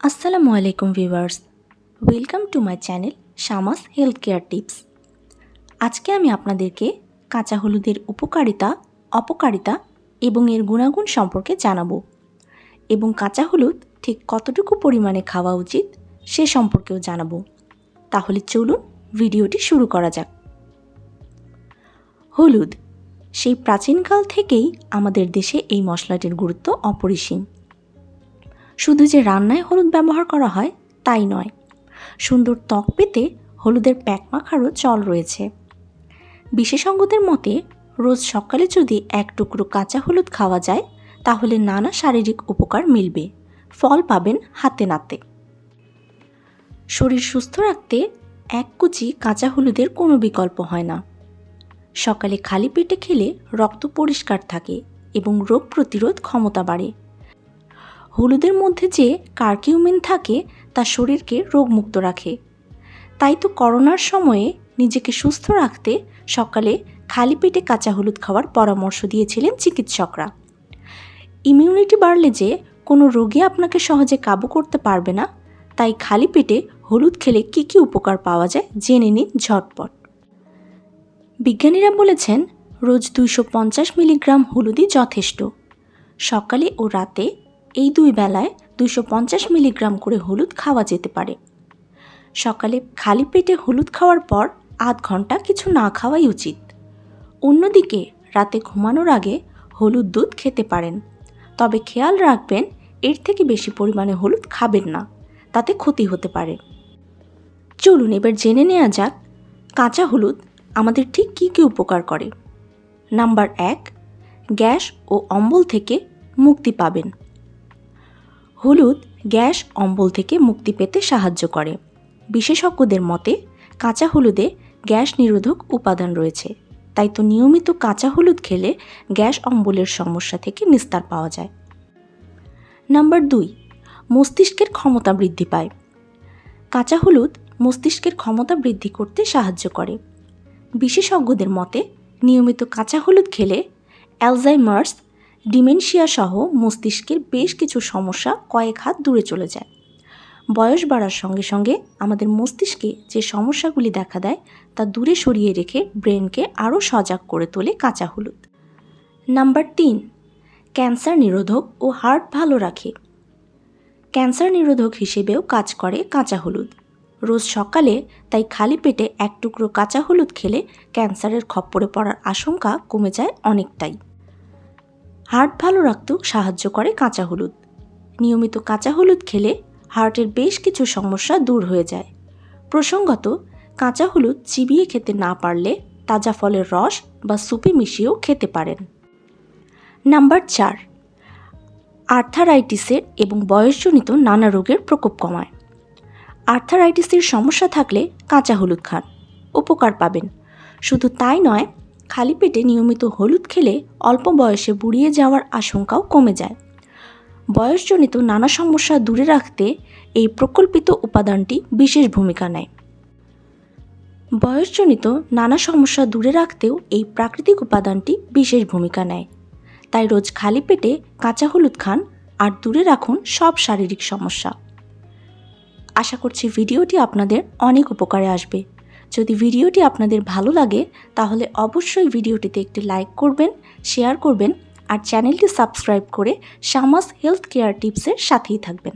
আসসালামু আলাইকুম viewers. Welcome to my channel Shamas health care tips আজকে আমি আপনাদেরকে কাঁচা হলুদের উপকারিতা, অপকারিতা এবং এর গুণাগুণ সম্পর্কে জানাব। এবং কাঁচা হলুদ ঠিক কতটুকু পরিমাণে খাওয়া উচিত সে সম্পর্কেও জানাব। তাহলে চলুন ভিডিওটি শুরু করা যাক। হলুদ, সেই প্রাচীনকাল থেকেই আমাদের দেশে এই মশলাটির গুরুত্ব অপরিসীম। শুধু যে রান্নায় হলুদ ব্যবহার করা হয়, তাই নয়। সুন্দর ত্বক পেতে হলুদের প্যাক মাখারও চল রয়েছে। বিশেষজ্ঞদের মতে, রোজ সকালে যদি এক টুকরো কাঁচা হলুদ খাওয়া যায়, তাহলে নানা শারীরিক উপকার মিলবে। ফল পাবেন হাতে নাতে। শরীর সুস্থ রাখতে এক কুচি কাঁচা হলুদের কোনো বিকল্প হয় না। সকালে খালি পেটে খেলে রক্ত পরিষ্কার থাকে এবং রোগ প্রতিরোধ ক্ষমতা বাড়ে। হলুদের মধ্যে যে কার্কিউমিন থাকে, তা শরীরকে রোগমুক্ত রাখে। তাই তো করোনার সময়ে নিজেকে সুস্থ রাখতে সকালে খালি পেটে কাঁচা হলুদ খাওয়ার পরামর্শ দিয়েছিলেন চিকিৎসকরা। ইমিউনিটি বাড়লে যে কোনো রোগী আপনাকে সহজে কাবু করতে পারবে না, তাই খালি পেটে হলুদ খেলে কী কী উপকার পাওয়া যায় জেনে নিন ঝটপট। বিজ্ঞানীরা বলেছেন, রোজ দুইশো পঞ্চাশ মিলিগ্রাম হলুদই যথেষ্ট। সকালে ও রাতে এই দুই বেলায় দুশো মিলিগ্রাম করে হলুদ খাওয়া যেতে পারে। সকালে খালি পেটে হলুদ খাওয়ার পর আধ ঘণ্টা কিছু না খাওয়াই উচিত। অন্যদিকে রাতে ঘুমানোর আগে হলুদ দুধ খেতে পারেন। তবে খেয়াল রাখবেন, এর থেকে বেশি পরিমাণে হলুদ খাবেন না, তাতে ক্ষতি হতে পারে। চলুন এবার জেনে নেওয়া যাক, কাঁচা হলুদ আমাদের ঠিক কী কী উপকার করে। নাম্বার এক, গ্যাস ও অম্বল থেকে মুক্তি পাবেন। হলুদ গ্যাস অম্বল থেকে মুক্তি পেতে সাহায্য করে। বিশেষজ্ঞদের মতে, কাঁচা হলুদে গ্যাস নিরোধক উপাদান রয়েছে, তাই তো নিয়মিত কাঁচা হলুদ খেলে গ্যাস অম্বলের সমস্যা থেকে নিস্তার পাওয়া যায়। নাম্বার দুই, মস্তিষ্কের ক্ষমতা বৃদ্ধি পায়। কাঁচা হলুদ মস্তিষ্কের ক্ষমতা বৃদ্ধি করতে সাহায্য করে। বিশেষজ্ঞদের মতে, নিয়মিত কাঁচা হলুদ খেলে অ্যালজাইমার্স ডিমেনশিয়া সহ মস্তিষ্কের বেশ কিছু সমস্যা কয়েক হাত দূরে চলে যায়। বয়স বাড়ার সঙ্গে সঙ্গে আমাদের মস্তিষ্কে যে সমস্যাগুলি দেখা দেয়, তা দূরে সরিয়ে রেখে ব্রেনকে আরও সজাগ করে তোলে কাঁচা হলুদ। নাম্বার তিন, ক্যান্সার নিরোধক ও হার্ট ভালো রাখে। ক্যান্সার নিরোধক হিসেবেও কাজ করে কাঁচা হলুদ। রোজ সকালে তাই খালি পেটে এক টুকরো কাঁচা হলুদ খেলে ক্যান্সারের খপ্পরে পড়ার আশঙ্কা কমে যায় অনেকটাই। হার্ট ভালো রাখতেও সাহায্য করে কাঁচা হলুদ। নিয়মিত কাঁচা হলুদ খেলে হার্টের বেশ কিছু সমস্যা দূর হয়ে যায়। প্রসঙ্গত, কাঁচা হলুদ চিবিয়ে খেতে না পারলে তাজা ফলের রস বা সুপে মিশিয়েও খেতে পারেন। নাম্বার চার, আর্থারাইটিসের এবং বয়সজনিত নানা রোগের প্রকোপ কমায়। আর্থারাইটিসের সমস্যা থাকলে কাঁচা হলুদ খান। উপকার পাবেন। শুধু তাই নয় খালি পেটে নিয়মিত হলুদ খেলে অল্প বয়সে বুড়িয়ে যাওয়ার আশঙ্কাও কমে যায়। বয়সজনিত নানা সমস্যা দূরে রাখতে এই প্রকল্পিত উপাদানটি বিশেষ ভূমিকা নেয়। বয়সজনিত নানা সমস্যা দূরে রাখতেও এই প্রাকৃতিক উপাদানটি বিশেষ ভূমিকা নেয়। তাই রোজ খালি পেটে কাঁচা হলুদ খান আর দূরে রাখুন সব শারীরিক সমস্যা। আশা করছি ভিডিওটি আপনাদের অনেক উপকারে আসবে। যদি ভিডিওটি আপনাদের ভালো লাগে, তাহলে অবশ্যই ভিডিওটিতে একটি লাইক করবেন, শেয়ার করবেন আর চ্যানেলটি সাবস্ক্রাইব করে শামাস হেলথ কেয়ার টিপসের সাথেই থাকবেন।